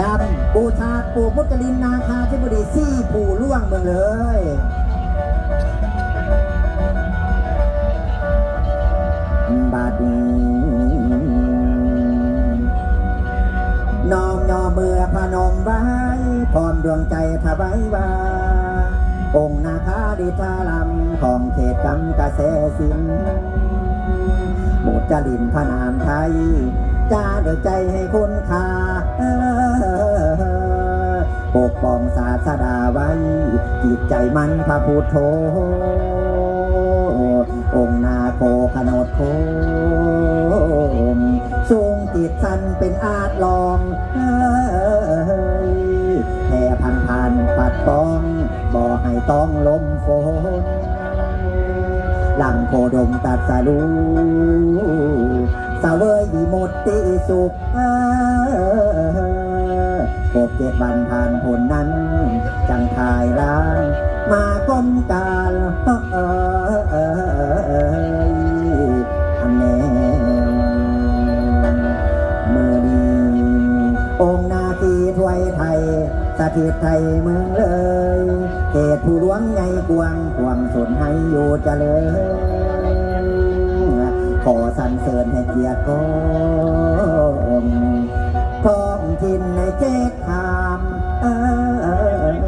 ลำบูชาปู่พุทธลินนาคาธิบดีซี่ปูล่วงเมืองเลยบาดีน้อมยอเมื่อพนมไว้พร้อมดวงใจถวายว่าองค์นาคาดิทาลำของเขตกำกระแสสินหมุจลินพนามไทยจ้าเดือใจให้คุณค่า ปกป้องศาสดาไว้ จิตใจมันพระพุทโธองค์นาโคขนดโคมสูงจิตสันเป็นอาจลองแผ่พันพันปัดป้องบ่ให้ต้องลมฝนหลังโคดมตัดสรู้สเวยวิมุตติสุข เอ้ยครบเจ็ดวันผ่านผลนั้น จังทายร้างมาก้มกาลเอ้ยอันแน่มือดีองค์นาคีถวยไทยสถิตไทยเมืองเลยเขตผู้หลวงไงกวงกวงสนให้อยู่เจริญขอสรรเสริญให้เกียรติกอง กินในเจ็ดขามเออ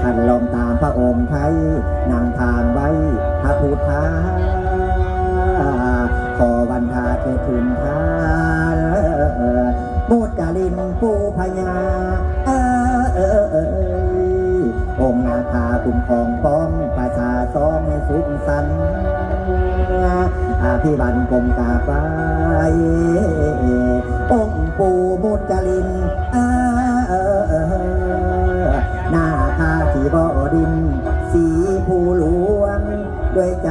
ท่านลองตามพระองค์ไทยนำทางไว้พระพุทธาขอวันทาเถิดทุนทานมุจจารินปูพญาเออเออเออองค์นาคาคุ้มครองป้องประชาสองให้สุขสันต์อาภิบันกรมกาไป องค์ปู่มุจลินเออเออเออนาคาที่บ่อดิน สีผู้หลวงด้วยใจ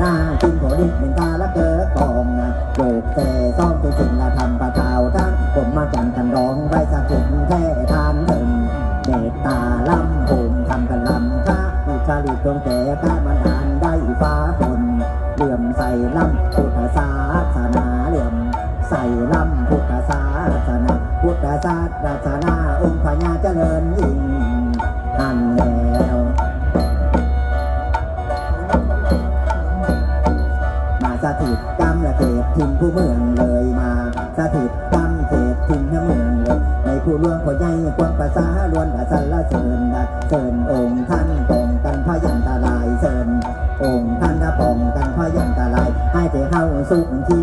ค์พญากนาจินโผดินเป็นกาละเกิดกองโยกแต่ซ่อมเป็นสิ่งละทำประทาวทั้งผมมาจันกันร้องไว้สักถึงแค่ทานถึงเมตตาล้ำผมทำกันลำค่ะอุชาลิตรงแต่ข้ามันอ่านได้ฟ้าฝนเหลื่อมใส่ล้ำพุทธศาสนาเหลื่อมใส่ลำพุทธศาสนาพุทธศาสนาองค์พญาเจริญยิ่ง เมืองเลยมาสถิตตั้มเขตทิ้งเมืองเลยในผู้ล่วงผู้ใหญ่ควงภาษาล้วนดัสรรเสริญดัเสริญองค์ท่านป้องกันพยันตรายเสริญองค์ท่านป้องกันพยันตรายให้เธอเข้าสุขที่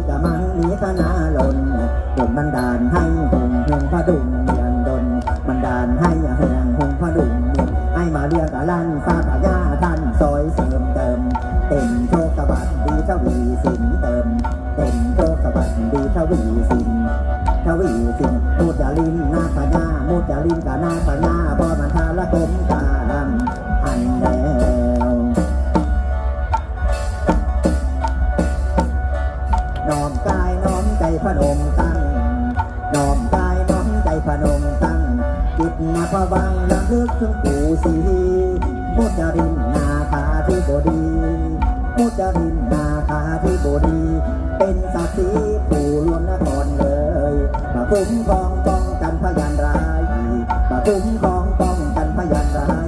มาเรียกกะลันฟ้าญาท่านซอยเสริมเติม เต็มโชคสวัสดีทวีสินเติม เต็มโชคสวัสดีทวีสินทวีสินมุจาลินนาคญามุจาลินกานาคญาพอมันทาละกมตามอันแล้วน้อมกายน้อมใจพนมตั้งน้อมกายน้อมใจพนมตั้งจิตนาพวัง นึกถึงปู่สีมุจรินนาคาที่บดีมุจรินนาคาที่บดี เป็นศักดิ์ศรีปู่หลวงนครเลยมาคุ้มครองป้องกันพยานร้ายมาคุ้มครองป้องกันพยานร้าย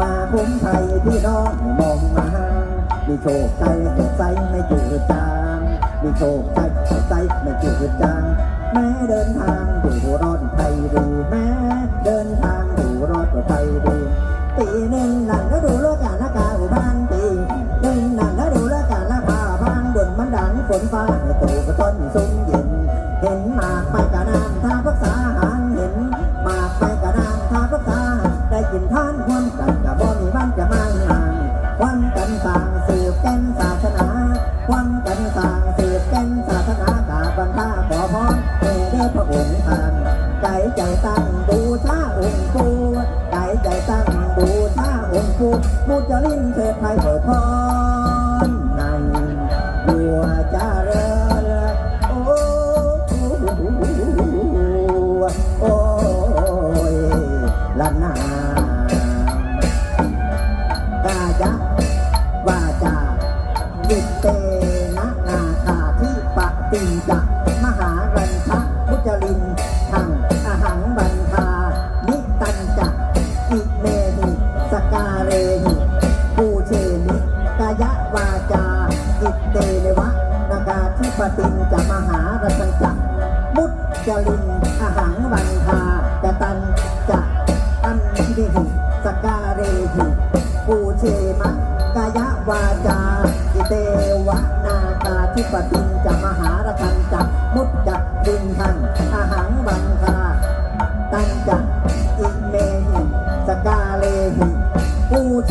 มาคุ้มไทยพี่น้องมองมามีโชคใจสดใสไม่จืดจางมีโชคใจสดใสไม่จืดจางแม้เดินทางดูรอดไปดีแม้เดินทาง ปีหนึ่งหลังฤดูโลกาลกาอุ องค์กูมุจลินเทพไทยเปิดพรนั่นบัวจาเรโอ้โอ้ยละนากาจะวาจาวิเตนะนาคาที่ปะติจะมหา ปติจมหารคันจะมุดจักดินทันอาหังบังคาตันจัะอิเมหิสกาเลหิปูเช